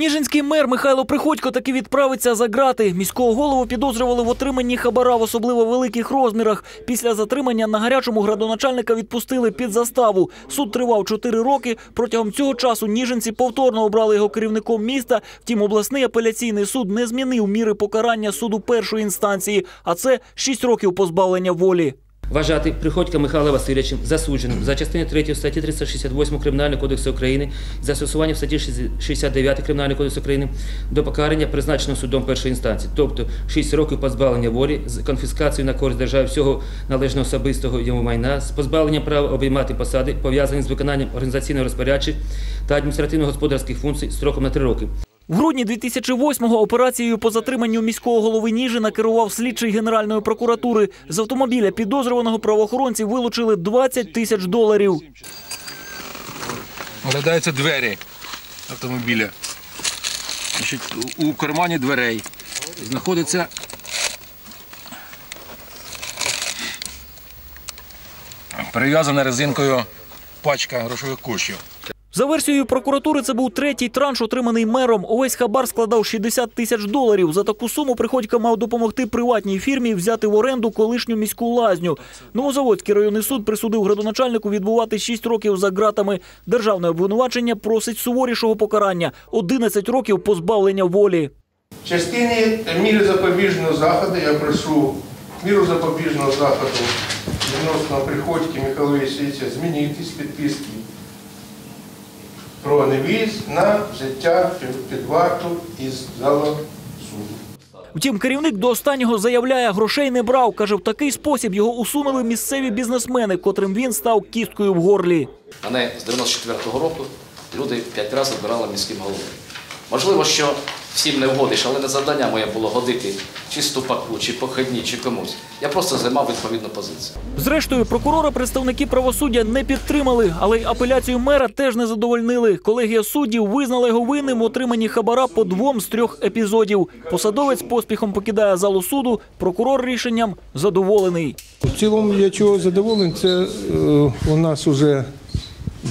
Ніжинський мер Михайло Приходько таки відправиться за грати. Міського голову підозрювали в отриманні хабара в особливо великих розмірах. Після затримання на гарячому градоначальника відпустили під заставу. Суд тривав 4 роки. Протягом цього часу ніжинці повторно обрали його керівником міста. Втім, обласний апеляційний суд не змінив міри покарання суду першої інстанції, а це 6 років позбавлення волі. Вважати Приходька Михайла Васильовичем засудженим за частиною 3 статті 368 Кримінального кодексу України за застосуванням статті 69 Кримінального кодексу України до покарання, призначеного судом першої інстанції, тобто 6 років позбавлення волі з конфіскацією на користь держави всього належного особистого йому майна, з позбавленням права обіймати посади, пов'язані з виконанням організаційного розпорядчих та адміністративно-господарських функцій строком на 3 роки. В грудні 2008-го операцією по затриманню міського голови Ніжина керував слідчий Генеральної прокуратури. З автомобіля підозрюваного правоохоронці вилучили 20 тисяч доларів. Оглядаються двері автомобіля. У кармані дверей знаходиться перев'язана резинкою пачка грошових коштів. За версією прокуратури, це був третій транш, отриманий мером. Увесь хабар складав 60 тисяч доларів. За таку суму Приходько мав допомогти приватній фірмі взяти в оренду колишню міську лазню. Новозаводський районний суд присудив градоначальнику відбувати 6 років за ґратами. Державне обвинувачення просить суворішого покарання – 11 років позбавлення волі. В частині міри запобіжного заходу я прошу міру запобіжного заходу відносно приходьки Михайла Васильовича змінити з підписки про невість на взяття під варту із залу суду. Втім, керівник до останнього заявляє, грошей не брав. Каже, в такий спосіб його усунули місцеві бізнесмени, котрим він став кісткою в горлі. Мене з 94-го року люди п'ять разів обирали міським головою. Можливо, що всім не вгодиш, але не завдання моє було годити чи ступаку, чи походні, чи комусь. Я просто займав відповідну позицію. Зрештою, прокурора представники правосуддя не підтримали, але й апеляцію мера теж не задовольнили. Колегія суддів визнала його винним в отриманні хабара по двом з трьох епізодів. Посадовець поспіхом покидає залу суду. Прокурор рішенням задоволений. В цілому я чого задоволений, це е, у нас вже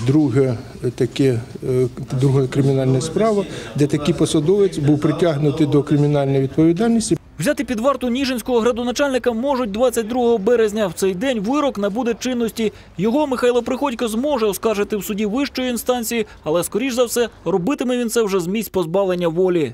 друге таке, е, друга кримінальна справа, де такий посадовець був притягнутий до кримінальної відповідальності. Взяти під варту Ніжинського градоначальника можуть 22 березня. В цей день вирок набуде чинності. Його Михайло Приходько зможе оскаржити в суді вищої інстанції, але скоріш за все робитиме він це вже з місць позбавлення волі.